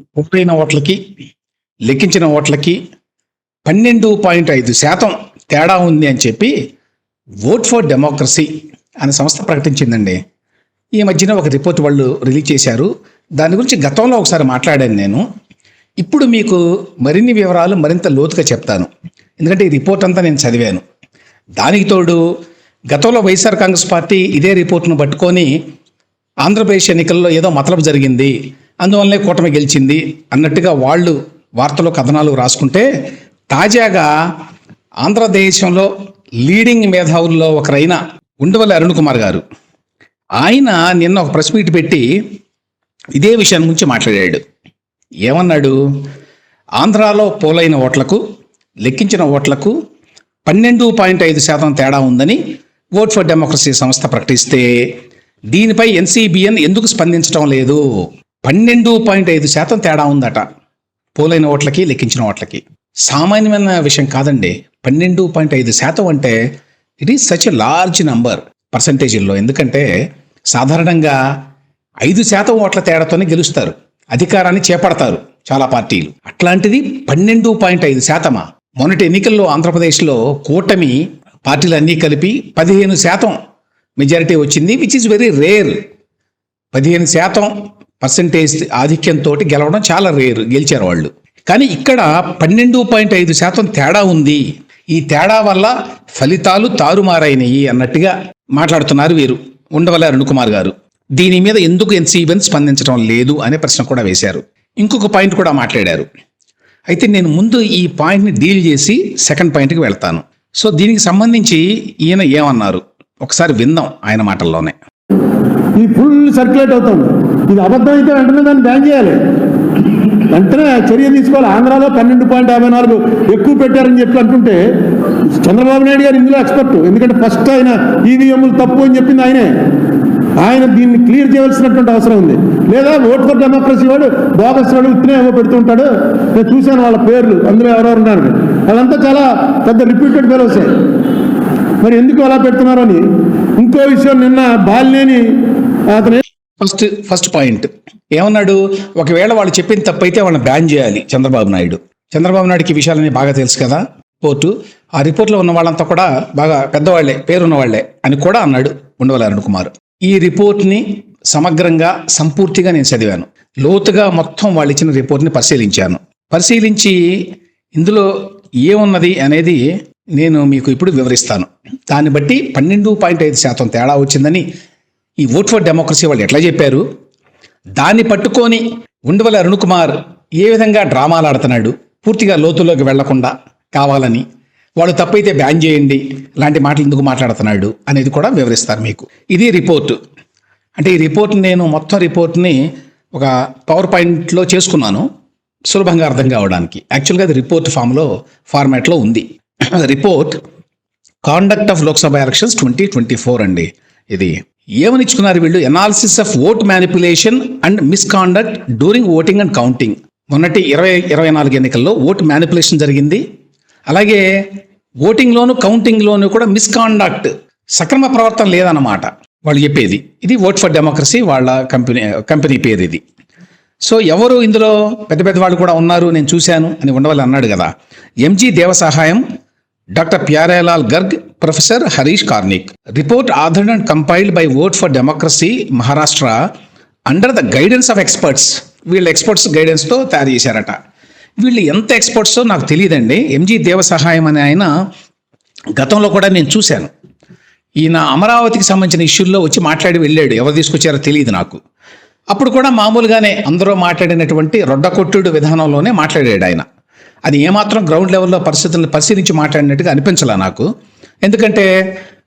పూర్తయిన ఓట్లకి లెక్కించిన ఓట్లకి పన్నెండు పాయింట్ ఐదు శాతం తేడా ఉంది అని చెప్పి ఓట్ ఫర్ డెమోక్రసీ అనే సంస్థ ప్రకటించిందండి. ఈ మధ్యన ఒక రిపోర్ట్ వాళ్ళు రిలీజ్ చేశారు. దాని గురించి గతంలో ఒకసారి మాట్లాడాను నేను. ఇప్పుడు మీకు మరిన్ని వివరాలు మరింత లోతుగా చెప్తాను. ఎందుకంటే ఈ రిపోర్ట్ అంతా నేను చదివాను. దానికి తోడు గతంలో వైఎస్ఆర్ కాంగ్రెస్ పార్టీ ఇదే రిపోర్ట్ను పట్టుకొని ఆంధ్రప్రదేశ్ ఎన్నికల్లో ఏదో మతలబు జరిగింది. అందువల్లనే కూటమి గెలిచింది అన్నట్టుగా వాళ్ళు వార్తలు కథనాలు రాసుకుంటే తాజాగా ఆంధ్రదేశంలో లీడింగ్ మేధావుల్లో ఒకరైన ఉండవల్లి అరుణ్ కుమార్ గారు. ఆయన నిన్న ఒక ప్రెస్ మీట్ పెట్టి ఇదే విషయం గురించి మాట్లాడాడు. ఏమన్నాడు? ఆంధ్రాలో పోలైన ఓట్లకు లెక్కించిన ఓట్లకు పన్నెండు పాయింట్ ఐదు శాతం తేడా ఉందని ఓట్ ఫర్ డెమోక్రసీ సంస్థ ప్రకటిస్తే దీనిపై ఎన్సీబీఎన్ ఎందుకు స్పందించడం లేదు? పన్నెండు పాయింట్ ఐదు శాతం తేడా ఉందట. పోలైన ఓట్లకి లెక్కించిన ఓట్లకి. సామాన్యమైన విషయం కాదండి. పన్నెండు పాయింట్ ఐదు శాతం అంటే it is such a large number పర్సంటేజీల్లో ఎందుకంటే సాధారణంగా ఐదు శాతం ఓట్ల తేడాతోనే గెలుస్తారు. అధికారాన్ని చేపడతారు చాలా పార్టీలు. అట్లాంటిది పన్నెండు పాయింట్ ఐదు శాతమా? మొన్నటి ఎన్నికల్లో ఆంధ్రప్రదేశ్లో కూటమి పార్టీలన్నీ కలిపి పదిహేను శాతం మెజారిటీ వచ్చింది విచ్ ఇస్ వెరీ రేర్ పదిహేను శాతం పర్సంటేజ్ ఆధిక్యంతో గెలవడం చాలా రేర్ గెలిచారు వాళ్ళు. కానీ ఇక్కడ పన్నెండు పాయింట్ ఐదు శాతం తేడా ఉంది. ఈ తేడా వల్ల ఫలితాలు తారుమారైనవి అన్నట్టుగా మాట్లాడుతున్నారు వీరు. ఉండవల్లి అరుణ్ కుమార్ గారు. దీని మీద ఎందుకు ఎన్సీబీఎన్ స్పందించడం లేదు అనే ప్రశ్న కూడా వేశారు. ఇంకొక పాయింట్ కూడా మాట్లాడారు. అయితే నేను ముందు ఈ పాయింట్ని డీల్ చేసి సెకండ్ పాయింట్కి వెళ్తాను. సో దీనికి సంబంధించి ఈయన ఏమన్నారు? ఒకసారి విందాం ఆయన మాటల్లోనే. ఈ ఫుల్ సర్క్యులేట్ అవుతుంది. ఇది అబద్ధం అయితే వెంటనే దాన్ని బ్యాన్ చేయాలి. వెంటనే చర్య తీసుకోవాలి. ఆంధ్రాలో పన్నెండు పాయింట్ యాభై నాలుగు ఎక్కువ పెట్టారని చెప్పి అంటుంటే చంద్రబాబు నాయుడు గారు ఇందులో ఎక్స్పర్ట్ ఎందుకంటే ఫస్ట్ ఆయన ఈవీఎంలు తప్పు అని చెప్పింది ఆయనే. ఆయన దీన్ని క్లియర్ చేయవలసినటువంటి అవసరం ఉంది. లేదా ఓట్ ఫర్ డెమోక్రసీ వాడు బోగస్ వాడు ఉత్తనే ఏమో పెడుతుంటాడు నేను చూశాను వాళ్ళ పేర్లు. అందులో ఎవరెవరు ఉన్నారు. వాళ్ళంతా చాలా పెద్ద రిపీటెడ్ ఫెలోసే మరి ఎందుకు అలా పెడుతున్నారు అని? ఇంకో విషయం నిన్న బాలినేని అతను ఫస్ట్ ఫస్ట్ పాయింట్ ఏమన్నాడు? ఒకవేళ వాళ్ళు చెప్పిన తప్పైతే వాళ్ళని బ్యాన్ చేయాలి చంద్రబాబు నాయుడు. చంద్రబాబు నాయుడుకి విషయాలన్నీ బాగా తెలుసు కదా? రిపోర్టు ఆ రిపోర్ట్లో ఉన్న వాళ్ళంతా కూడా బాగా పెద్దవాళ్ళే పేరున్న వాళ్ళే అని కూడా అన్నాడు ఉండవల అరుణ్ కుమార్. ఈ రిపోర్ట్ని సమగ్రంగా సంపూర్తిగా నేను చదివాను. లోతుగా మొత్తం వాళ్ళు ఇచ్చిన రిపోర్ట్ని పరిశీలించాను. పరిశీలించి ఇందులో ఏమున్నది అనేది నేను మీకు ఇప్పుడు వివరిస్తాను. దాన్ని బట్టి పన్నెండు పాయింట్ ఐదు శాతం తేడా వచ్చిందని ఈ ఓట్ ఫర్ డెమోక్రసీ వాళ్ళు ఎట్లా చెప్పారు? దాన్ని పట్టుకొని ఉండవల అరుణ్ కుమార్ ఏ విధంగా డ్రామాలు ఆడుతున్నాడు? పూర్తిగా లోతుల్లోకి వెళ్ళకుండా కావాలని. వాళ్ళు తప్పైతే బ్యాన్ చేయండి లాంటి మాటలు ఎందుకు మాట్లాడుతున్నాడు అనేది కూడా వివరిస్తారు మీకు. ఇది రిపోర్టు అంటే ఈ రిపోర్ట్ నేను మొత్తం రిపోర్ట్ని ఒక పవర్ పాయింట్లో చేసుకున్నాను. సులభంగా అర్థం కావడానికి. యాక్చువల్గా అది రిపోర్ట్ ఫామ్లో ఫార్మాట్లో ఉంది. Report conduct of Lok Sabha elections twenty twenty four అండి. ఇది. ఏమని ఇచ్చుకున్నారు వీళ్ళు? Analysis of vote manipulation and misconduct during voting and counting మొన్నటి ఇరవై ఇరవై నాలుగు ఎన్నికల్లో ఓట్ మ్యానిపులేషన్ జరిగింది. అలాగే ఓటింగ్లోను కౌంటింగ్లోను కూడా మిస్కాండక్ట్ సక్రమ ప్రవర్తన లేదన్నమాట. వాళ్ళు చెప్పేది ఇది ఓట్ ఫర్ డెమోక్రసీ వాళ్ళ కంపెనీ కంపెనీ పేరు ఇది. సో ఎవరు ఇందులో పెద్ద పెద్ద వాళ్ళు కూడా ఉన్నారు నేను చూశాను అని ఉండవాలి అన్నాడు కదా. M G Devasahayam doctor Pyarelal Garg professor Harish Karnik. Report authored and compiled by vote for democracy Maharashtra under the guidance of experts వీళ్ళ ఎక్స్పర్ట్స్ గైడెన్స్తో తయారు చేశారట. వీళ్ళు ఎంత ఎక్స్పర్ట్సో నాకు తెలియదండి. ఎంజీ దేవసహాయం అనే ఆయన గతంలో కూడా నేను చూశాను. ఈయన అమరావతికి సంబంధించిన ఇష్యూల్లో వచ్చి మాట్లాడి వెళ్ళాడు. ఎవరు తీసుకొచ్చారో తెలియదు నాకు. అప్పుడు కూడా మామూలుగానే అందరూ మాట్లాడినటువంటి రొడ్డకొట్టుడు విధానంలోనే మాట్లాడాడు ఆయన. అది ఏమాత్రం గ్రౌండ్ లెవెల్లో పరిస్థితులను పరిశీలించి మాట్లాడినట్టుగా అనిపించలా నాకు. ఎందుకంటే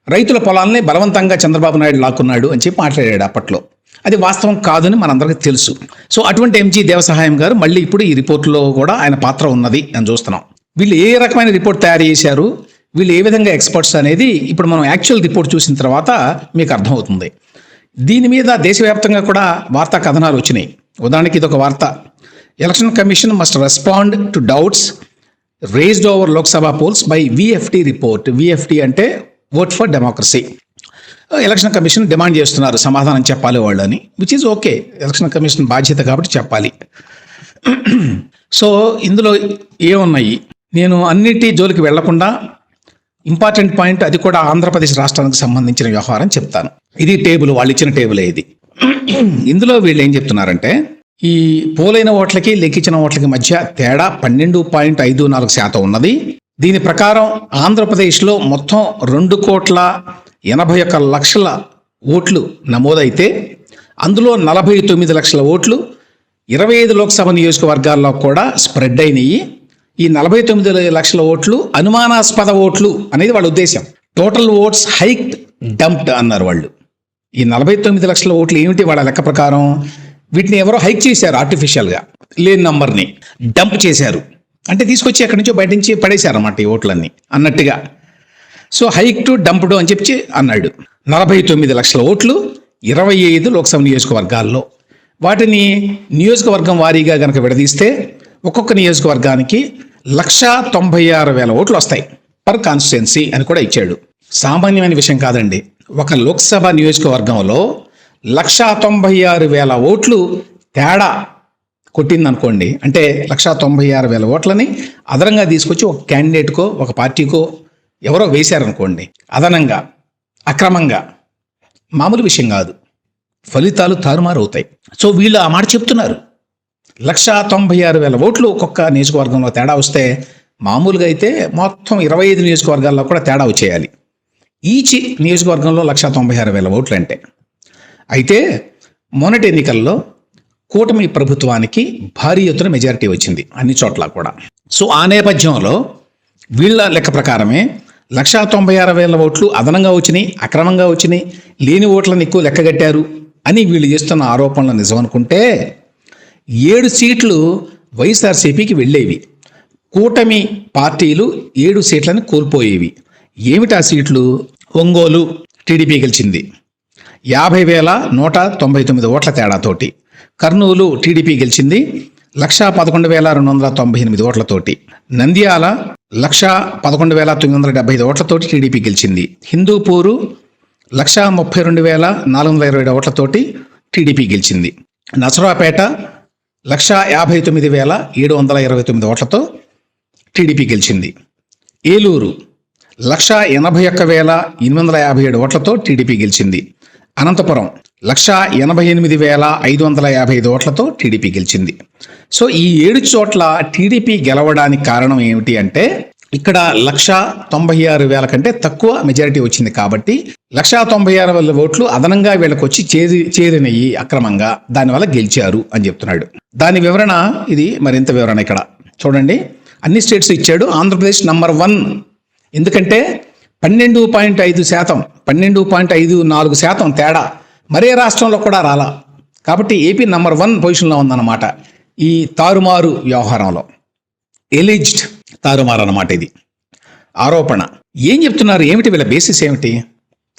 రైతుల పొలాల్ని బలవంతంగా చంద్రబాబు నాయుడు లాక్కున్నాడు అని చెప్పి మాట్లాడాడు అప్పట్లో. అది వాస్తవం కాదని మనందరికీ తెలుసు. సో అటువంటి ఎంజీ దేవసహాయం గారు మళ్ళీ ఇప్పుడు ఈ రిపోర్ట్లో కూడా ఆయన పాత్ర ఉన్నది అని చూస్తున్నాం. వీళ్ళు ఏ రకమైన రిపోర్ట్ తయారు చేశారు? వీళ్ళు ఏ విధంగా ఎక్స్పర్ట్స్ అనేది ఇప్పుడు మనం యాక్చువల్ రిపోర్ట్ చూసిన తర్వాత మీకు అర్థమవుతుంది. దీని మీద దేశవ్యాప్తంగా కూడా వార్తా కథనాలు వచ్చినాయి. ఉదాహరణకి ఇది ఒక వార్త. Election commission must respond to doubts raised over Lok Sabha polls by VFT report VFT అంటే vote for democracy election commission demand చేస్తున్నారు సమాధానం చెప్పాలి వాళ్ళు అని which is okay election commission బాధ్యత కాబట్టి చెప్పాలి. సో ఇందులో ఏమున్నాయి? నేను అన్నిటి జోలికి వెళ్ళకుండా ఇంపార్టెంట్ పాయింట్ అది కూడా ఆంధ్రప్రదేశ్ రాష్ట్రానికి సంబంధించిన వ్యవహారం చెప్తాను. ఇది టేబుల్ వాళ్ళు ఇచ్చిన టేబుల్ ఇది. ఇందులో వీళ్ళు ఏం చెప్తున్నారంటే ఈ పోలైన ఓట్లకి లెక్కించిన ఓట్లకి మధ్య తేడా పన్నెండు పాయింట్ ఐదు నాలుగు శాతం ఉన్నది. దీని ప్రకారం ఆంధ్రప్రదేశ్లో మొత్తం రెండు కోట్ల ఎనభై ఒక్క లక్షల ఓట్లు నమోదైతే అందులో నలభై తొమ్మిది లక్షల ఓట్లు ఇరవై ఐదు లోక్సభ నియోజకవర్గాల్లో కూడా స్ప్రెడ్ అయినాయి ఈ నలభై తొమ్మిది లక్షల ఓట్లు అనుమానాస్పద ఓట్లు అనేది వాళ్ళ ఉద్దేశం టోటల్ ఓట్స్ హైక్ డంప్డ్ అన్నారు వాళ్ళు. ఈ నలభై తొమ్మిది లక్షల ఓట్లు ఏమిటి వాళ్ళ లెక్క ప్రకారం? వీటిని ఎవరో హైక్ చేశారు ఆర్టిఫిషియల్గా లేని నంబర్ని డంప్ చేశారు. అంటే తీసుకొచ్చి అక్కడి నుంచో బయట నుంచి పడేశారు అన్నమాట ఈ ఓట్లన్నీ అన్నట్టుగా. సో హైక్ టు డంప్డు అని చెప్పి అన్నాడు. నలభై తొమ్మిది లక్షల ఓట్లు ఇరవై ఐదు లోక్సభ నియోజకవర్గాల్లో. వాటిని నియోజకవర్గం వారీగా కనుక విడదీస్తే ఒక్కొక్క నియోజకవర్గానికి లక్షా తొంభై ఆరు వేల ఓట్లు వస్తాయి పర్ కాన్స్టిట్యున్సీ అని కూడా ఇచ్చాడు. సామాన్యమైన విషయం కాదండి. ఒక లోక్సభ నియోజకవర్గంలో లక్షా తొంభై ఆరు వేల ఓట్లు తేడా కొట్టిందనుకోండి అంటే లక్షా తొంభై ఆరు వేల ఓట్లని అదనంగా తీసుకొచ్చి ఒక క్యాండిడేట్కో ఒక పార్టీకో ఎవరో వేశారనుకోండి అదనంగా అక్రమంగా మామూలు విషయం కాదు ఫలితాలు తారుమారు అవుతాయి సో వీళ్ళు ఆ మాట చెప్తున్నారు. లక్షా తొంభై ఆరు వేల ఓట్లు ఒక్కొక్క నియోజకవర్గంలో తేడా వస్తే మామూలుగా అయితే మొత్తం ఇరవై ఐదు నియోజకవర్గాల్లో కూడా తేడా వచ్చేయాలి. ఈచి నియోజకవర్గంలో లక్షా తొంభై ఆరు వేల ఓట్లు అంటే అయితే మొన్నటి ఎన్నికల్లో కూటమి ప్రభుత్వానికి భారీ ఎత్తున మెజారిటీ వచ్చింది అన్ని చోట్ల కూడా. సో ఆ నేపథ్యంలో వీళ్ళ లెక్క ప్రకారమే లక్షా తొంభై ఆరు వేల ఓట్లు అదనంగా వచ్చినాయి అక్రమంగా వచ్చినాయి లేని ఓట్లను ఎక్కువ లెక్కగట్టారు అని వీళ్ళు చేస్తున్న ఆరోపణలు నిజమనుకుంటే ఏడు సీట్లు వైఎస్ఆర్సీపీకి వెళ్ళేవి. కూటమి పార్టీలు ఏడు సీట్లను కోల్పోయేవి. ఏమిటి ఆ సీట్లు? ఒంగోలు టీడీపీ గెలిచింది. యాభై వేల నూట తొంభై తొమ్మిది ఓట్ల తేడాతోటి. కర్నూలు టీడీపీ గెలిచింది లక్షా పదకొండు వేల రెండు వందల తొంభై ఎనిమిది ఓట్లతోటి. నంద్యాల లక్షా పదకొండు వేల తొమ్మిది వందల డెబ్బై ఐదు ఓట్లతోటి టీడీపీ గెలిచింది. హిందూపూరు లక్షా ముప్పై రెండు వేల నాలుగు వందల ఇరవై ఏడు ఓట్లతోటి టీడీపీ గెలిచింది. నసరాపేట లక్షా యాభై తొమ్మిది వేల ఏడు వందల ఇరవై తొమ్మిది ఓట్లతో టీడీపీ గెలిచింది. ఏలూరు లక్షా ఎనభై ఒక్క వేల ఎనిమిది వందల యాభై ఏడు ఓట్లతో టీడీపీ గెలిచింది. అనంతపురం లక్షా ఎనభై ఎనిమిది వేల ఐదు వందల యాభై ఐదు ఓట్లతో టీడీపీ గెలిచింది. సో ఈ ఏడు చోట్ల టీడీపీ గెలవడానికి కారణం ఏమిటి అంటే ఇక్కడ లక్షా తొంభై ఆరు వేల కంటే తక్కువ మెజారిటీ వచ్చింది కాబట్టి లక్షా తొంభై ఆరు వేల ఓట్లు అదనంగా వీళ్ళకి వచ్చి చేరి చేరినయి అక్రమంగా. దానివల్ల గెలిచారు అని చెప్తున్నాడు. దాని వివరణ ఇది మరింత వివరణ ఇక్కడ. చూడండి. అన్ని స్టేట్స్ ఇచ్చాడు. Andhra Pradesh number one. ఎందుకంటే పన్నెండు పాయింట్ ఐదు శాతం పన్నెండు పాయింట్ ఐదు నాలుగు శాతం తేడా మరే రాష్ట్రంలో కూడా రాలా. కాబట్టి ఏపీ నంబర్ వన్ పొజిషన్లో ఉందన్నమాట ఈ తారుమారు వ్యవహారంలో. ఎలిజ్డ్ తారుమారు అన్నమాట ఇది. ఆరోపణ. ఏం చెప్తున్నారు? ఏమిటి వీళ్ళ బేసిస్ ఏమిటి?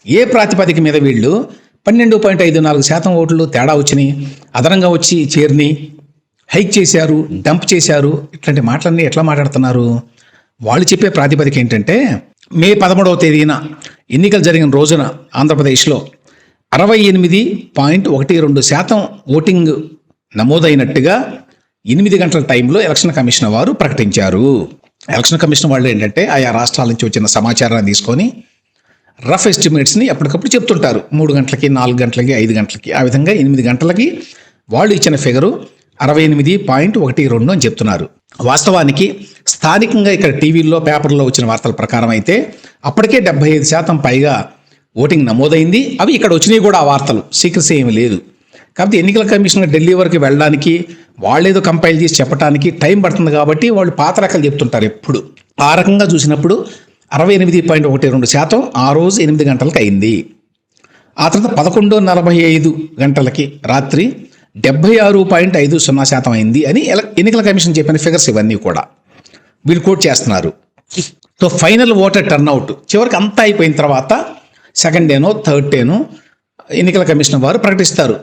ఏ ప్రాతిపదిక మీద వీళ్ళు పన్నెండు పాయింట్ ఐదు నాలుగు శాతం ఓట్లు తేడా వచ్చినాయి అదనంగా వచ్చి చేరిని హైక్ చేశారు డంప్ చేశారు ఇట్లాంటి మాటలన్నీ ఎట్లా మాట్లాడుతున్నారు? వాళ్ళు చెప్పే ప్రాతిపదిక ఏంటంటే మే పదమూడవ తేదీన ఎన్నికలు జరిగిన రోజున ఆంధ్రప్రదేశ్లో అరవై ఎనిమిది పాయింట్ ఒకటి రెండు శాతం ఓటింగ్ నమోదైనట్టుగా ఎనిమిది గంటల టైంలో ఎలక్షన్ కమిషన్ వారు ప్రకటించారు. ఎలక్షన్ కమిషన్ వాళ్ళు ఏంటంటే ఆయా రాష్ట్రాల నుంచి వచ్చిన సమాచారాన్ని తీసుకొని రఫ్ ఎస్టిమేట్స్ని ఎప్పటికప్పుడు చెప్తుంటారు. మూడు గంటలకి నాలుగు గంటలకి ఐదు గంటలకి. ఆ విధంగా ఎనిమిది గంటలకి వాళ్ళు ఇచ్చిన ఫిగరు అరవై ఎనిమిది పాయింట్ ఒకటి రెండు అని చెప్తున్నారు. వాస్తవానికి స్థానికంగా ఇక్కడ టీవీల్లో పేపర్లో వచ్చిన వార్తల ప్రకారం అయితే అప్పటికే డెబ్బై ఐదు శాతం పైగా ఓటింగ్ నమోదైంది. అవి ఇక్కడ వచ్చినాయి కూడా ఆ వార్తలు. సీక్రసీ ఏమీ లేదు. కాబట్టి ఎన్నికల కమిషన్ ఢిల్లీ వరకు వెళ్ళడానికి వాళ్ళేదో కంపైల్ చేసి చెప్పడానికి టైం పడుతుంది కాబట్టి వాళ్ళు పాత రకాలు చెప్తుంటారు ఎప్పుడు. ఆ రకంగా చూసినప్పుడు అరవై ఎనిమిది పాయింట్ ఒకటి రెండు శాతం ఆ రోజు ఎనిమిది గంటలకు అయింది. ఆ తర్వాత పదకొండు నలభై ఐదు గంటలకి రాత్రి డెబ్బై ఆరు పాయింట్ ఐదు సున్నా శాతం అయింది అని ఎన్నికల కమిషన్ చెప్పిన ఫిగర్స్ ఇవన్నీ కూడా. వీళ్ళు కోట్ చేస్తున్నారు. సో ఫైనల్ ఓటర్ టర్న్అవుట్ చివరికి అంతా అయిపోయిన తర్వాత సెకండ్ డేనో థర్డ్ డేనో ఎన్నికల కమిషన్ వారు ప్రకటిస్తారు.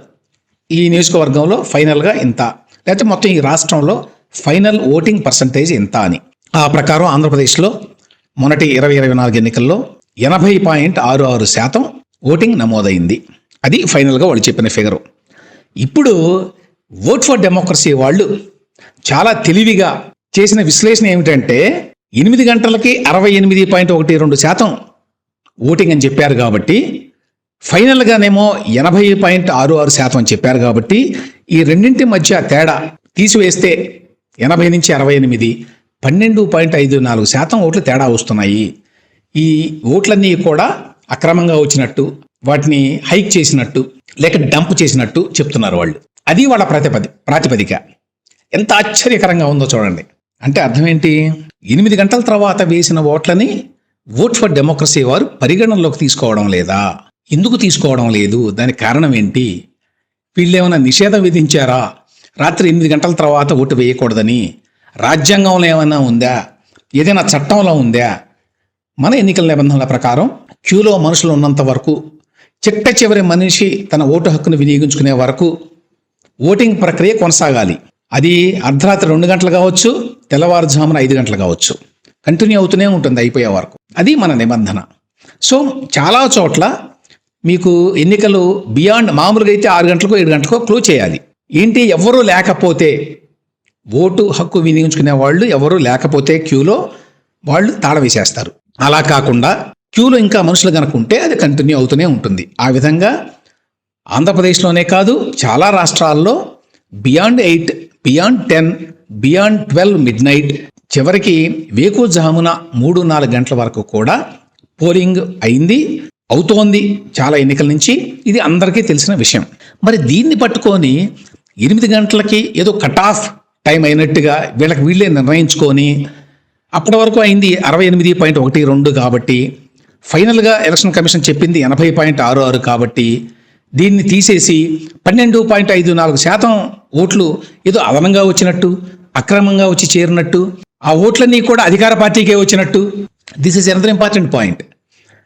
ఈ నియోజకవర్గంలో ఫైనల్గా ఇంత. లేకపోతే మొత్తం ఈ రాష్ట్రంలో ఫైనల్ ఓటింగ్ పర్సంటేజ్ ఇంత అని. ఆ ప్రకారం ఆంధ్రప్రదేశ్లో మొన్నటి ఇరవై ఇరవై నాలుగు ఎన్నికల్లో ఎనభై పాయింట్ ఆరు ఆరు శాతం ఓటింగ్ నమోదైంది. అది ఫైనల్గా వాళ్ళు చెప్పిన ఫిగరు. ఇప్పుడు ఓట్ ఫర్ డెమోక్రసీ వాళ్ళు చాలా తెలివిగా చేసిన విశ్లేషణ ఏమిటంటే ఎనిమిది గంటలకి అరవై ఎనిమిది పాయింట్ ఒకటి రెండు శాతం ఓటింగ్ అని చెప్పారు కాబట్టి ఫైనల్గానేమో ఎనభై పాయింట్ ఆరు ఆరు శాతం అని చెప్పారు కాబట్టి ఈ రెండింటి మధ్య తేడా తీసివేస్తే ఎనభై నుంచి అరవై ఎనిమిది పన్నెండు పాయింట్ ఐదు నాలుగు శాతం ఓట్లు తేడా వస్తున్నాయి. ఈ ఓట్లన్నీ కూడా అక్రమంగా వచ్చినట్టు వాటిని హైక్ చేసినట్టు లేక డంప్ చేసినట్టు చెప్తున్నారు వాళ్ళు. అది వాళ్ళ ప్రతిపది ప్రాతిపదిక. ఎంత ఆశ్చర్యకరంగా ఉందో చూడండి. అంటే అర్థం ఏంటి ఎనిమిది గంటల తర్వాత వేసిన ఓట్లని ఓట్ ఫర్ డెమోక్రసీ వారు పరిగణనలోకి తీసుకోవడం లేదా? ఎందుకు తీసుకోవడం లేదు? దానికి కారణం ఏంటి? వీళ్ళు ఏమైనా నిషేధం విధించారా? రాత్రి ఎనిమిది గంటల తర్వాత ఓటు వేయకూడదని? రాజ్యాంగంలో ఏమైనా ఉందా? ఏదైనా చట్టంలో ఉందా? మన ఎన్నికల నిబంధనల ప్రకారం క్యూలో మనుషులు ఉన్నంత వరకు చిట్ట చివరి మనిషి తన ఓటు హక్కును వినియోగించుకునే వరకు ఓటింగ్ ప్రక్రియ కొనసాగాలి. అది అర్ధరాత్రి రెండు గంటలు కావచ్చు తెల్లవారుజామున ఐదు గంటలు కావచ్చు. కంటిన్యూ అవుతూనే ఉంటుంది అయిపోయే వరకు. అది మన నిబంధన. సో చాలా చోట్ల మీకు ఎన్నికలు బియాండ్ మామూలుగా అయితే ఆరు గంటలకు ఏడు గంటలకు క్లోజ్ చేయాలి. ఏంటి? ఎవరూ లేకపోతే ఓటు హక్కు వినియోగించుకునే వాళ్ళు ఎవరు లేకపోతే క్యూలో వాళ్ళు తాళ వేసేస్తారు. అలా కాకుండా క్యూలో ఇంకా మనుషులు కనుకుంటే అది కంటిన్యూ అవుతూనే ఉంటుంది. ఆ విధంగా ఆంధ్రప్రదేశ్లోనే కాదు చాలా రాష్ట్రాల్లో beyond eight beyond ten beyond twelve midnight చివరికి వేకుజామున మూడు నాలుగు గంటల వరకు కూడా పోలింగ్ అయింది అవుతోంది చాలా ఎన్నికల నుంచి. ఇది అందరికీ తెలిసిన విషయం. మరి దీన్ని పట్టుకొని ఎనిమిది గంటలకి ఏదో కట్ ఆఫ్ టైం అయినట్టుగా వీళ్ళకి వీళ్ళే నిర్ణయించుకొని అప్పటి వరకు అయింది అరవై ఎనిమిది పాయింట్ ఒకటి రెండు కాబట్టి ఫైనల్గా ఎలక్షన్ కమిషన్ చెప్పింది ఎనభై పాయింట్ ఆరు ఆరు కాబట్టి దీన్ని తీసేసి పన్నెండు పాయింట్ ఐదు నాలుగు శాతం ఓట్లు ఏదో అదనంగా వచ్చినట్టు అక్రమంగా వచ్చి చేరినట్టు ఆ ఓట్లన్నీ కూడా అధికార పార్టీకే వచ్చినట్టు. This is another important point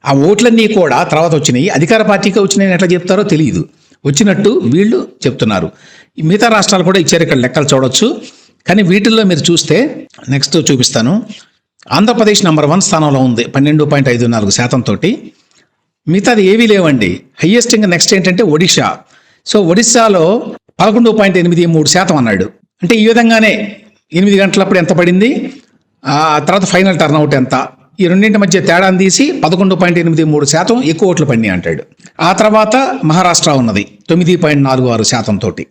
ఆ ఓట్లన్నీ కూడా తర్వాత వచ్చినాయి. అధికార పార్టీకే వచ్చినాయని ఎట్లా చెప్తారో తెలియదు. వచ్చినట్టు వీళ్ళు చెప్తున్నారు. మిగతా రాష్ట్రాలు కూడా ఇచ్చారు ఇక్కడ లెక్కలు చూడొచ్చు. కానీ వీటిల్లో మీరు చూస్తే నెక్స్ట్ చూపిస్తాను. ఆంధ్రప్రదేశ్ నంబర్ వన్ స్థానంలో ఉంది పన్నెండు పాయింట్ ఐదు నాలుగు శాతం తోటి. మిగతాది ఏవీ లేవండి. హయ్యెస్ట్ ఇంకా నెక్స్ట్ ఏంటంటే ఒడిషా సో ఒడిశాలో పదకొండు పాయింట్ ఎనిమిది మూడు శాతం అన్నాడు. అంటే ఈ విధంగానే ఎనిమిది గంటలప్పుడు ఎంత పడింది? ఆ తర్వాత ఫైనల్ టర్న్అవుట్ ఎంత? ఈ రెండింటి మధ్య తేడాను తీసి పదకొండు పాయింట్ ఎనిమిది మూడు శాతం ఎక్కువ ఓట్లు పడినాయి అంటాడు. ఆ తర్వాత మహారాష్ట్ర ఉన్నది తొమ్మిది పాయింట్ నాలుగు ఆరు శాతం తోటి.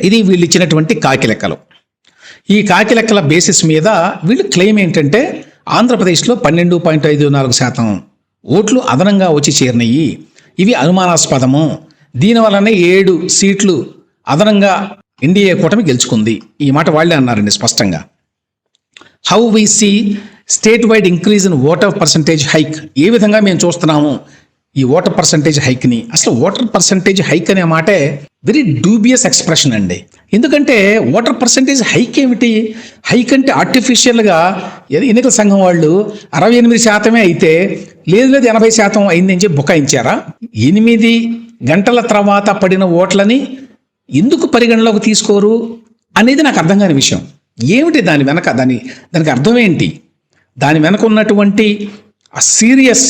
ఇది వీళ్ళు ఇచ్చినటువంటి కాకి లెక్కలు. ఈ కాకి లెక్కల బేసిస్ మీద వీళ్ళు క్లెయిమ్ ఏంటంటే ఆంధ్రప్రదేశ్లో పన్నెండు పాయింట్ ఐదు నాలుగు శాతం ఓట్లు అదనంగా వచ్చి చేరినాయి. ఇవి అనుమానాస్పదము. దీనివల్లనే ఏడు సీట్లు అదనంగా ఎన్డీఏ కూటమి గెలుచుకుంది. ఈ మాట వాళ్ళే అన్నారండి స్పష్టంగా. How we see state wide increase in voter percentage hike ఏ విధంగా మేము చూస్తున్నాము ఈ ఓటర్ పర్సంటేజ్ హైక్ని అసలు ఓటర్ పర్సంటేజ్ హైక్ అనే మాటే వెరీ డూబియస్ ఎక్స్ప్రెషన్ అండి. ఎందుకంటే ఓటర్ పర్సంటేజ్ హైక్ ఏమిటి? హైక్ అంటే ఆర్టిఫిషియల్గా ఎన్నికల సంఘం వాళ్ళు అరవై ఎనిమిది శాతమే అయితే లేదు లేదు ఎనభై శాతం అయిందని చెప్పి బుకాయించారా? ఎనిమిది గంటల తర్వాత పడిన ఓట్లని ఎందుకు పరిగణలోకి తీసుకోరు అనేది నాకు అర్థం కాని విషయం. ఏమిటి దాని వెనక? దాని దానికి అర్థం ఏంటి? దాని వెనక ఉన్నటువంటి సీరియస్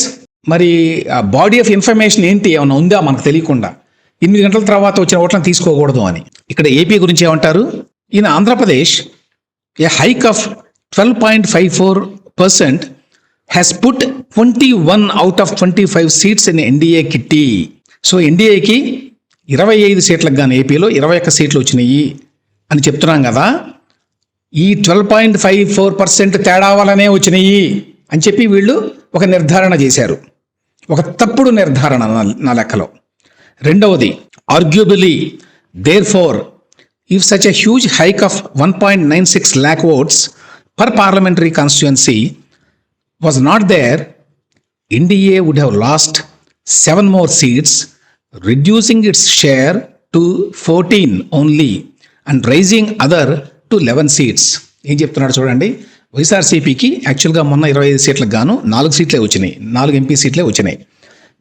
మరి ఆ బాడీ ఆఫ్ ఇన్ఫర్మేషన్ ఏంటి? ఏమైనా ఉందా? మనకు తెలియకుండా. ఎనిమిది గంటల తర్వాత వచ్చిన ఓట్లను తీసుకోకూడదు అని. ఇక్కడ ఏపీ గురించి ఏమంటారు? ఈయన Andhra Pradesh a hike of twelve point five four percent has put twenty one out of twenty five seats in NDA kitty so ఎన్డీఏకి ఇరవై ఐదు సీట్లకు కానీ ఏపీలో ఇరవై ఒక్క సీట్లు వచ్చినాయి అని చెప్తున్నాం కదా. ఈ twelve point five four percent తేడా వలనే వచ్చినాయి అని చెప్పి వీళ్ళు ఒక నిర్ధారణ చేశారు. ఒక తప్పుడు నిర్ధారణ నా- లెక్కలో. రెండవది arguably therefore if such a huge hike of one point nine six lakh votes per parliamentary constituency was not there NDA would have lost seven more seats, reducing its share to 14 only and raising other to 11 seats. ఏం చెప్తున్నాడు చూడండి? వైఎస్ఆర్సీపీకి యాక్చువల్గా మొన్న ఇరవై ఐదు సీట్లకు గాను నాలుగు సీట్లే వచ్చినాయి. నాలుగు ఎంపీ సీట్లే వచ్చినాయి.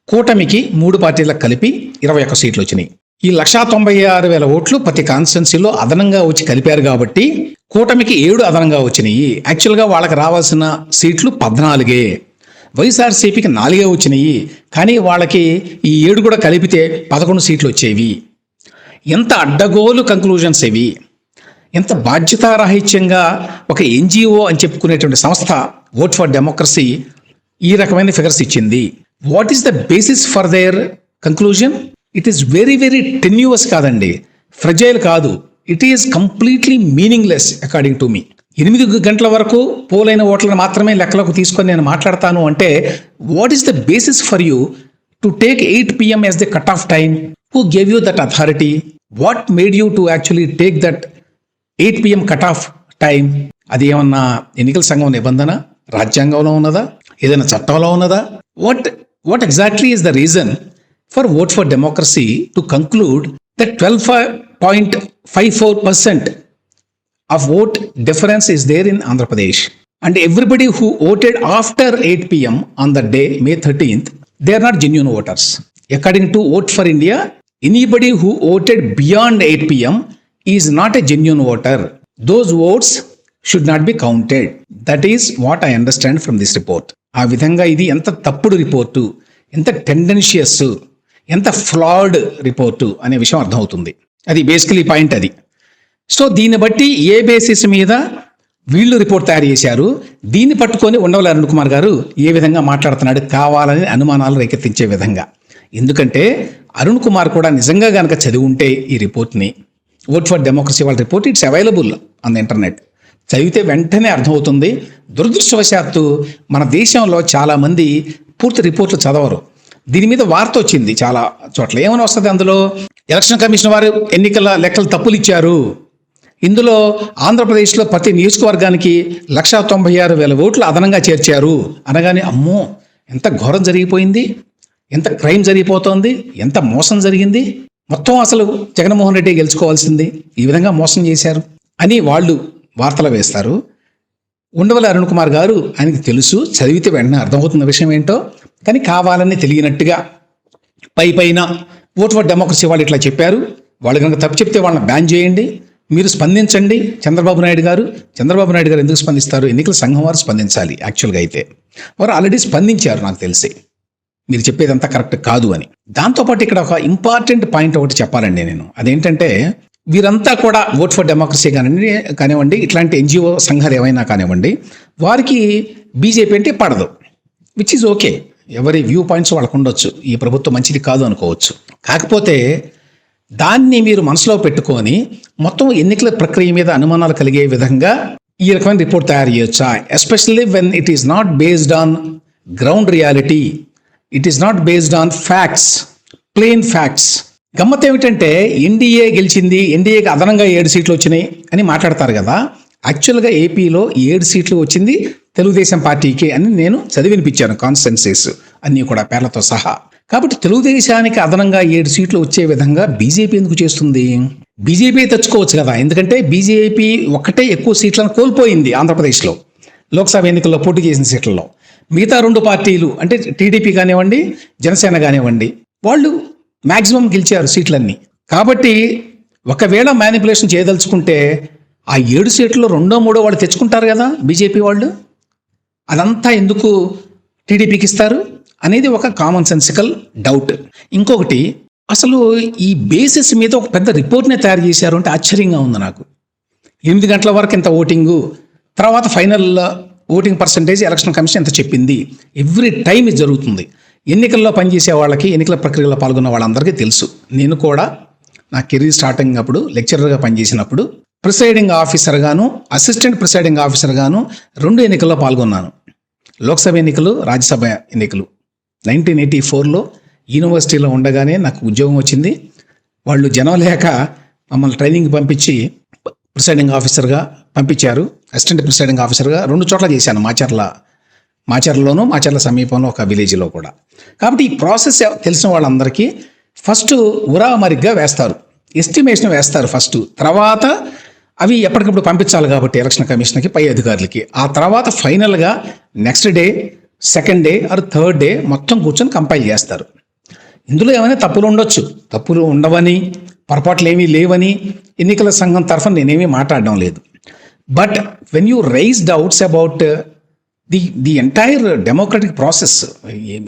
కూటమికి మూడు పార్టీలకు కలిపి ఇరవై ఒక్క సీట్లు వచ్చినాయి. ఈ లక్షా తొంభై ఆరు వేల ఓట్లు ప్రతి కాన్స్టిట్యున్సీలో అదనంగా వచ్చి కలిపారు కాబట్టి కూటమికి ఏడు అదనంగా వచ్చినాయి. యాక్చువల్గా వాళ్ళకి రావాల్సిన సీట్లు పద్నాలుగే. వైఎస్ఆర్సీపీకి నాలుగే వచ్చినాయి. కానీ వాళ్ళకి ఈ ఏడు కూడా కలిపితే పదకొండు సీట్లు వచ్చేవి. ఎంత అడ్డగోలు కంక్లూజన్స్ ఇవి. ఎంత బాధ్యతారాహిత్యంగా ఒక ఎన్జిఓ అని చెప్పుకునేటువంటి సంస్థ ఓట్ ఫర్ డెమోక్రసీ ఈ రకమైన ఫిగర్స్ ఇచ్చింది. What is the basis for their conclusion it is very very tenuous కాదండి. ఫ్రజైల్ కాదు. It is completely meaningless according to me ఎనిమిది గంటల వరకు పోలైన ఓట్లను మాత్రమే లెక్కలకు తీసుకొని నేను మాట్లాడతాను అంటే what is the basis for you to take eight PM as the cut off time who gave you that authority what made you to actually take that eight PM cut off time అది ఏమన్నా ఎన్నికల సంఘం నిబంధన? రాజ్యాంగంలో ఉన్నదా? ఏదైనా చట్టంలో ఉన్నదా? What what exactly is the reason for vote for democracy to conclude that twelve point five four percent of vote difference is there in Andhra Pradesh. And everybody who voted after 8 pm on the day, May 13th, they are not genuine voters. According to Vote for India, anybody who voted beyond 8 pm is not a genuine voter. Those votes should not be counted. That is what I understand from this report. ఆ విధంగా ఇది ఎంత తప్పుడు report ఎంత టెండెన్షియస్ ఎంత ఫ్లాడ్ report అనే విషయం అర్థమవుతుంది. అది బేసికలీ పాయింట్ అది. సో దీన్ని బట్టి ఏ బేసిస్ మీద వీళ్ళు రిపోర్ట్ తయారు చేశారు దీన్ని పట్టుకొని ఉండవల్లి అరుణ్ కుమార్ గారు ఏ విధంగా మాట్లాడుతున్నాడు కావాలని అనుమానాలు రేకెత్తించే విధంగా. ఎందుకంటే అరుణ్ కుమార్ కూడా నిజంగా గనక చదివి ఉంటే ఈ రిపోర్ట్ని ఓట్ ఫర్ డెమోక్రసీ వాళ్ళ report it's available on the internet చదివితే వెంటనే అర్థమవుతుంది. దురదృష్టవశాత్తు మన దేశంలో చాలామంది పూర్తి రిపోర్ట్లు చదవరు. దీని మీద వార్త వచ్చింది చాలా చోట్ల. ఏమైనా వస్తుంది అందులో? ఎలక్షన్ కమిషన్ వారు ఎన్నికల లెక్కలు తప్పులు ఇచ్చారు ఇందులో ఆంధ్రప్రదేశ్లో ప్రతి నియోజకవర్గానికి లక్షా తొంభై ఆరు వేల ఓట్లు అదనంగా చేర్చారు. అనగానే అమ్మో ఎంత ఘోరం జరిగిపోయింది? ఎంత క్రైమ్ జరిగిపోతోంది? ఎంత మోసం జరిగింది? మొత్తం అసలు జగన్మోహన్ రెడ్డి గెలుచుకోవాల్సింది ఈ విధంగా మోసం చేశారు అని వాళ్ళు వార్తలు వేస్తారు. ఉండవల్లి అరుణ్ కుమార్ గారు ఆయనకి తెలుసు చదివితే వెంటనే అర్థమవుతున్న విషయం ఏంటో. కానీ కావాలని తెలియనట్టుగా పై పైన ఓట్ ఫర్ డెమోక్రసీ వాళ్ళు ఇట్లా చెప్పారు. వాళ్ళు కనుక తప్పు చెప్తే వాళ్ళని బ్యాన్ చేయండి. మీరు స్పందించండి. చంద్రబాబు నాయుడు గారు చంద్రబాబు నాయుడు గారు ఎందుకు స్పందిస్తారు? ఎన్నికల సంఘం వారు స్పందించాలి యాక్చువల్గా అయితే. వారు ఆల్రెడీ స్పందించారు నాకు తెలిసి. మీరు చెప్పేదంతా కరెక్ట్ కాదు అని. దాంతోపాటు ఇక్కడ ఒక ఇంపార్టెంట్ పాయింట్ ఒకటి చెప్పాలండి నేను. అదేంటంటే వీరంతా కూడా ఓట్ ఫర్ డెమోక్రసీ కానివ్వండి కానివ్వండి ఇట్లాంటి ఎన్జిఓ సంఘాలు ఏమైనా కానివ్వండి వారికి బీజేపీ అంటే పడదు. విచ్ ఈజ్ ఓకే ఎవరి వ్యూ పాయింట్స్ వాళ్ళకు ఉండొచ్చు. ఈ ప్రభుత్వం మంచిది కాదు అనుకోవచ్చు. కాకపోతే దాన్ని మీరు మనసులో పెట్టుకొని మొత్తం ఎన్నికల ప్రక్రియ మీద అనుమానాలు కలిగే విధంగా ఈ రకమైన రిపోర్ట్ తయారు చేయొచ్చా? Especially when it is not based on ground reality it is not based on facts plain facts గమ్మత్ ఏమిటంటే ఎన్డీఏ గెలిచింది ఎన్డీఏకి అదనంగా ఏడు సీట్లు వచ్చినాయి అని మాట్లాడతారు కదా. యాక్చువల్గా ఏపీలో ఏడు సీట్లు వచ్చింది తెలుగుదేశం పార్టీకి అని నేను చదివినిపించాను కాన్స్టెన్సీస్ అన్నీ కూడా పేర్లతో సహా. కాబట్టి తెలుగుదేశానికి అదనంగా ఏడు సీట్లు వచ్చే విధంగా బీజేపీ ఎందుకు చేస్తుంది? బీజేపీ తెచ్చుకోవచ్చు కదా. ఎందుకంటే బీజేపీ ఒక్కటే ఎక్కువ సీట్లను కోల్పోయింది ఆంధ్రప్రదేశ్లో. లోక్సభ ఎన్నికల్లో పోటీ చేసిన సీట్లలో. మిగతా రెండు పార్టీలు అంటే టీడీపీ కానివ్వండి జనసేన కానివ్వండి వాళ్ళు మ్యాక్సిమం గెలిచారు సీట్లన్నీ. కాబట్టి ఒకవేళ మ్యానిపులేషన్ చేయదలుచుకుంటే ఆ ఏడు సీట్లు రెండో మూడో వాళ్ళు తెచ్చుకుంటారు కదా బీజేపీ వాళ్ళు? అదంతా ఎందుకు టీడీపీకి ఇస్తారు అనేది ఒక కామన్ సెన్సికల్ డౌట్ ఇంకొకటి అసలు ఈ బేసిస్ మీద ఒక పెద్ద రిపోర్ట్నే తయారు చేశారు అంటే ఆశ్చర్యంగా ఉంది నాకు. ఎనిమిది గంటల వరకు ఇంత ఓటింగు తర్వాత final voting percentage election commission ఎంత చెప్పింది? ఎవ్రీ టైం ఇది జరుగుతుంది. ఎన్నికల్లో పనిచేసే వాళ్ళకి ఎన్నికల ప్రక్రియలో పాల్గొన్న వాళ్ళందరికీ తెలుసు. నేను కూడా నా కెరీర్ స్టార్టింగ్ అప్పుడు లెక్చరర్గా పనిచేసినప్పుడు ప్రిసైడింగ్ ఆఫీసర్గాను అసిస్టెంట్ ప్రిసైడింగ్ ఆఫీసర్గాను రెండు ఎన్నికల్లో పాల్గొన్నాను. లోక్సభ ఎన్నికలు రాజ్యసభ ఎన్నికలు. నైన్టీన్ ఎయిటీ ఫోర్లో యూనివర్సిటీలో ఉండగానే నాకు ఉద్యోగం వచ్చింది. వాళ్ళు జనం లేక మమ్మల్ని ట్రైనింగ్ పంపించి ప్రిసైడింగ్ ఆఫీసర్గా పంపించారు. అసిస్టెంట్ ప్రిసైడింగ్ ఆఫీసర్గా రెండు చోట్ల చేశాను. మాచర్ల మాచర్లలోను మాచర్ల సమీపంలో ఒక విలేజ్లో కూడా. కాబట్టి ఈ ప్రాసెస్ తెలిసిన వాళ్ళందరికీ ఫస్ట్ ఉరా మరిగ్గా వేస్తారు. ఎస్టిమేషన్ వేస్తారు ఫస్ట్. తర్వాత అవి ఎప్పటికప్పుడు పంపించాలి కాబట్టి ఎలక్షన్ కమిషన్కి పై అధికారులకి. ఆ తర్వాత ఫైనల్గా next day second day or third day మొత్తం కూర్చొని కంపైల్ చేస్తారు. ఇందులో ఏమైనా తప్పులు ఉండొచ్చు. తప్పులు ఉండవని పొరపాట్లు ఏమీ లేవని ఎన్నికల సంఘం తరఫున నేనేమీ మాట్లాడడం లేదు. But when you raise doubts about the the entire democratic process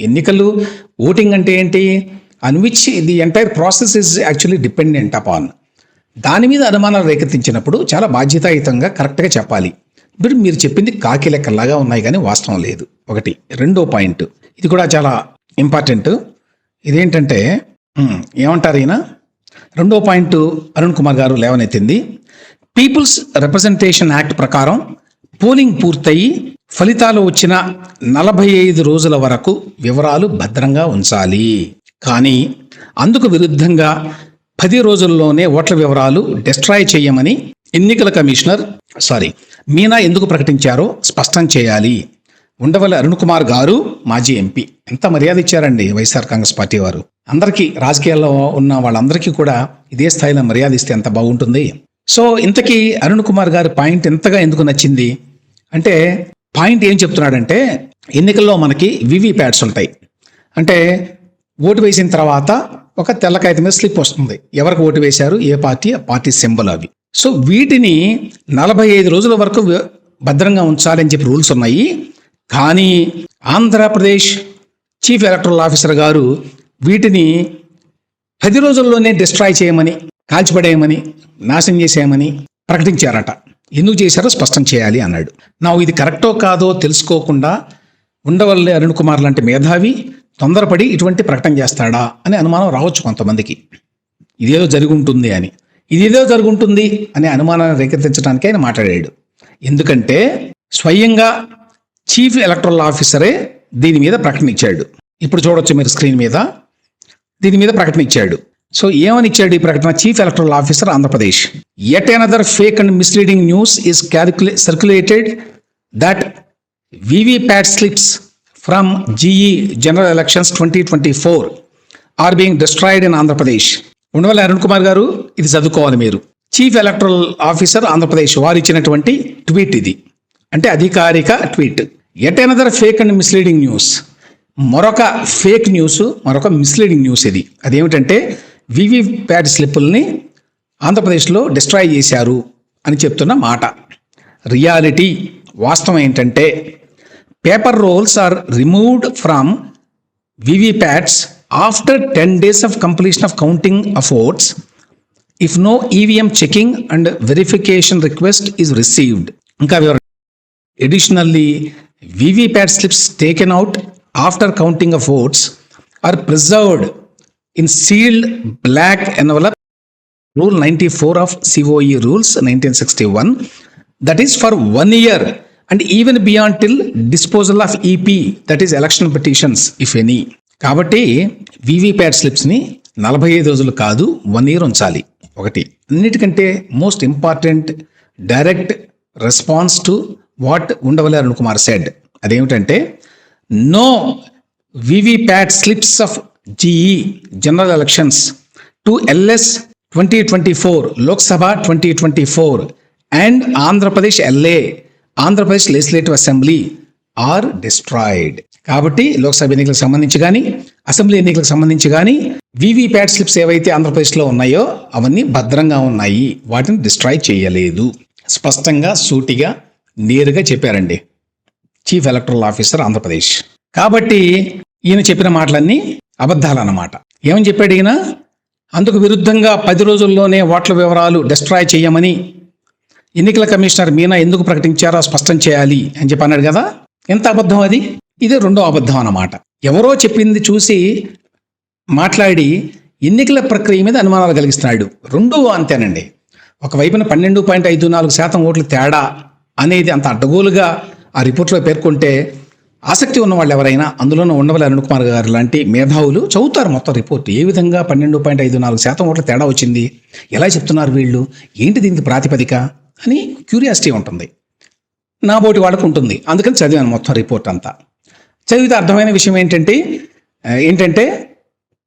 ఎన్నికలు ఓటింగ్ అంటే ఏంటి? On which the entire process is actually dependent upon. దాని మీద అనుమానాలు రేకెత్తించినప్పుడు చాలా బాధ్యతాయుతంగా కరెక్ట్గా చెప్పాలి. ఇప్పుడు మీరు చెప్పింది కాకి లెక్కలాగా ఉన్నాయి కానీ వాస్తవం లేదు. ఒకటి. రెండో పాయింట్. ఇది కూడా చాలా ఇంపార్టెంట్. ఇదేంటంటే ఏమంటారు ఈయన? రెండో పాయింట్ అరుణ్ కుమార్ గారు లేవనెత్తింది. పీపుల్స్ రిప్రజెంటేషన్ యాక్ట్ ప్రకారం పోలింగ్ పూర్తయి ఫలితాలు వచ్చిన నలభై ఐదు రోజుల వరకు వివరాలు భద్రంగా ఉంచాలి. కానీ అందుకు విరుద్ధంగా పది రోజుల్లోనే ఓట్ల వివరాలు డిస్ట్రాయ్ చేయమని ఎన్నికల కమిషనర్ సారీ మీనా ఎందుకు ప్రకటించారో స్పష్టం చేయాలి. ఉండవల్లి అరుణ్ కుమార్ గారు మాజీ ఎంపీ. ఎంత మర్యాద ఇచ్చారండి వైఎస్ఆర్ కాంగ్రెస్ పార్టీ వారు. అందరికీ రాజకీయాల్లో ఉన్న వాళ్ళందరికీ కూడా ఇదే స్థాయిలో మర్యాద ఇస్తే ఎంత బాగుంటుంది. సో ఇంతకీ అరుణ్ కుమార్ గారి పాయింట్ ఎంతగా ఎందుకు నచ్చింది? అంటే పాయింట్ ఏం చెప్తున్నాడంటే ఎన్నికల్లో మనకి వివి ప్యాడ్స్ ఉంటాయి. అంటే ఓటు వేసిన తర్వాత ఒక తెల్ల కాగితం మీద స్లిప్ వస్తుంది. ఎవరికి ఓటు వేశారు? ఏ పార్టీ? ఆ పార్టీ సింబల్ అవి. సో వీటిని నలభై ఐదు రోజుల వరకు భద్రంగా ఉంచాలని చెప్పి రూల్స్ ఉన్నాయి. కానీ ఆంధ్రప్రదేశ్ చీఫ్ ఎలక్టరల్ ఆఫీసర్ గారు వీటిని పది రోజుల్లోనే డిస్ట్రాయ్ చేయమని కాల్చిపడేయమని నాశనం చేసేయమని ప్రకటించారట. ఎందుకు చేశారో స్పష్టం చేయాలి అన్నాడు. నా ఇది కరెక్టో కాదో తెలుసుకోకుండా ఉండవల్లి అరుణ్ కుమార్ లాంటి మేధావి తొందరపడి ఇటువంటి ప్రకటన చేస్తాడా అని అనుమానం రావచ్చు కొంతమందికి. ఇదేదో జరుగుంటుంది ఉంటుంది అని. ఇదేదో జరుగుంటుంది అనే అనుమానాన్ని రేకెత్తించడానికి ఆయన మాట్లాడాడు. ఎందుకంటే స్వయంగా చీఫ్ ఎలక్టరల్ ఆఫీసరే దీని మీద ప్రకటన ఇచ్చాడు. ఇప్పుడు చూడొచ్చు మీరు స్క్రీన్ మీద. దీని మీద ప్రకటన ఇచ్చాడు. సో ఏమని ఇచ్చాడు ఈ ప్రకటన? Chief electoral officer Andhra Pradesh. At another fake and misleading news is క్యాలిక్యులే circulated that VVPAT slips from GE general elections twenty twenty four are being destroyed in Andhra Pradesh Undavalli Arun Kumar garu ఇది చదువుకోవాలి మీరు. Chief electoral officer Andhra Pradesh వారు ఇచ్చినటువంటి tweet ఇది. అంటే అధికారిక tweet. At another fake and misleading news మరొక fake news మరొక మిస్లీడింగ్ న్యూస్ ఇది. అదేమిటంటే వివి ప్యాడ్ స్లిప్పుల్ని ఆంధ్రప్రదేశ్లో డిస్ట్రాయ్ చేశారు అని చెప్తున్న మాట. రియాలిటీ వాస్తవం ఏంటంటే paper rolls are removed from VVPATs after 10 days of completion of counting of votes if no EVM checking and verification request is received. Additionally, VVPAT slips taken out after counting of votes are preserved in sealed black envelope rule 94 of COE rules 1961 that is for one year and even beyond till disposal of EP that is election petitions if any కాబట్టి VVPAT స్లిప్స్ని నలభై ఐదు రోజులు కాదు one year ఉంచాలి. ఒకటి. అన్నిటికంటే most important direct response to what ఉండవలే Arun Kumar said అదేమిటంటే no VVPAT slips of GE general elections to LS twenty twenty four Lok Sabha twenty twenty four and Andhra Pradesh LA Andhra Pradesh legislative assembly are destroyed. కాబట్టి లోక్సభ ఎన్నికలకు సంబంధించి కానీ assembly ఎన్నికలకు సంబంధించి కానీ VVPAT slips ఏవైతే ఆంధ్రప్రదేశ్లో ఉన్నాయో అవన్నీ భద్రంగా ఉన్నాయి. వాటిని డిస్ట్రాయ్ చేయలేదు. స్పష్టంగా సూటిగా నేరుగా చెప్పారండి. Chief electoral officer Andhra Pradesh. కాబట్టి ఈయన చెప్పిన మాటలన్నీ అబద్ధాలన్నమాట. ఏమని చెప్పాడు ఈయన? అందుకు విరుద్ధంగా పది రోజుల్లోనే ఓట్ల వివరాలు డిస్ట్రాయ్ చేయమని ఎన్నికల కమిషనర్ మీనా ఎందుకు ప్రకటించారో స్పష్టం చేయాలి అని చెప్పి అన్నాడు కదా. ఎంత అబద్ధం అది? ఇది రెండో అబద్ధం అన్నమాట. ఎవరో చెప్పింది చూసి మాట్లాడి ఎన్నికల ప్రక్రియ మీద అనుమానాలు కలిగిస్తున్నాడు. రెండో అంతేనండి. ఒకవైపున పన్నెండు పాయింట్ ఐదు నాలుగు శాతం ఓట్లు తేడా అనేది అంత అడ్డగోలుగా ఆ రిపోర్ట్లో పేర్కొంటే ఆసక్తి ఉన్న వాళ్ళు ఎవరైనా అందులోనూ ఉండవల్లి అరుణ్ కుమార్ గారు లాంటి మేధావులు చదువుతారు మొత్తం రిపోర్ట్. ఏ విధంగా పన్నెండు పాయింట్ ఐదు నాలుగు శాతం ఓట్ల తేడా వచ్చింది? ఎలా చెప్తున్నారు వీళ్ళు? ఏంటి దీనికి ప్రాతిపదిక? అని క్యూరియాసిటీ ఉంటుంది. నా బోటి వాళ్ళకు ఉంటుంది. అందుకని చదివాను మొత్తం రిపోర్ట్ అంతా. చదివితే అర్థమైన విషయం ఏంటంటే ఏంటంటే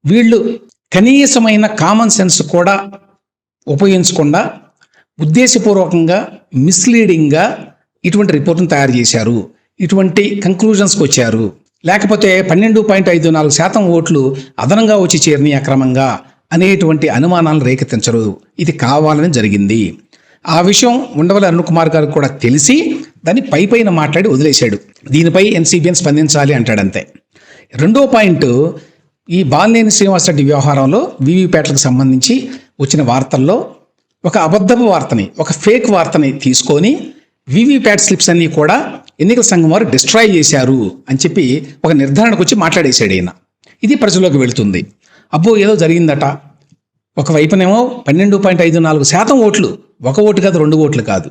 వీళ్ళు కనీసమైన కామన్ సెన్స్ కూడా ఉపయోగించకుండా ఉద్దేశపూర్వకంగా మిస్లీడింగ్గా ఇటువంటి రిపోర్ట్ను తయారు చేశారు. ఇటువంటి కంక్లూజన్స్కి వచ్చారు. లేకపోతే పన్నెండు పాయింట్ ఐదు నాలుగు శాతం ఓట్లు అదనంగా వచ్చి చేరినాయి అక్రమంగా అనేటువంటి అనుమానాలను రేకెత్తించరు. ఇది కావాలని జరిగింది. ఆ విషయం ఉండవల్లి అరుణ్ కుమార్ గారికి కూడా తెలిసి దాన్ని పై పైన మాట్లాడి వదిలేశాడు. దీనిపై ఎన్సీబీఎన్ స్పందించాలి అంటాడంతే. రెండో పాయింట్ ఈ బాలినేని శ్రీనివాసరెడ్డి వ్యవహారంలో వీవీప్యాట్లకు సంబంధించి వచ్చిన వార్తల్లో ఒక అబద్ధపు వార్తని ఒక ఫేక్ వార్తని తీసుకొని వీవీప్యాట్ స్లిప్స్ అన్నీ కూడా ఎన్నికల సంఘం వారు డిస్ట్రాయ్ చేశారు అని చెప్పి ఒక నిర్ధారణకు వచ్చి మాట్లాడేశాడు ఈయన. ఇది ప్రజల్లోకి వెళుతుంది. అబ్బో ఏదో జరిగిందట. ఒకవైపునేమో పన్నెండు పాయింట్ ఐదు నాలుగు శాతం ఓట్లు ఒక ఓటు కాదు రెండు ఓట్లు కాదు.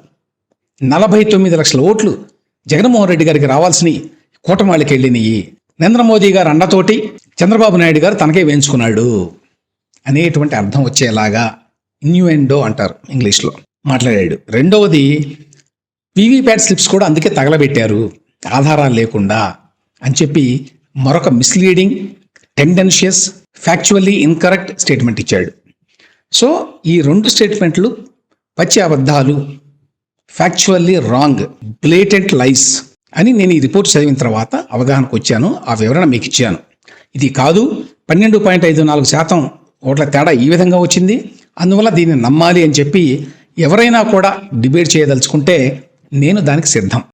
నలభై తొమ్మిది లక్షల ఓట్లు జగన్మోహన్ రెడ్డి గారికి రావాల్సినవి కూటమి వాళ్ళకి వెళ్ళినాయి. నరేంద్ర మోదీ గారు అన్నతోటి చంద్రబాబు నాయుడు గారు తనకే వేయించుకున్నాడు అనేటువంటి అర్థం వచ్చేలాగా ఇన్యూఎండో అంటారు ఇంగ్లీష్లో మాట్లాడాడు. రెండవది వీవీప్యాట్ స్లిప్స్ కూడా అందుకే తగలబెట్టారు. ఆధారాలు లేకుండా అని చెప్పి మరొక misleading tendentious factually incorrect statement ఇచ్చాడు. సో ఈ రెండు స్టేట్మెంట్లు పచ్చి అబద్ధాలు ఫ్యాక్చువల్లీ రాంగ్ బ్లేటెంట్ లైస్ అని నేను ఈ రిపోర్ట్ చదివిన తర్వాత అవగాహనకు వచ్చాను ఆ వివరణ మీకు ఇచ్చాను. ఇది కాదు పన్నెండు పాయింట్ ఐదు నాలుగు శాతం ఓట్ల తేడా ఈ విధంగా వచ్చింది. అందువల్ల దీన్ని నమ్మాలి అని చెప్పి ఎవరైనా కూడా డిబేట్ చేయదలుచుకుంటే నేను దానికి సిద్ధం.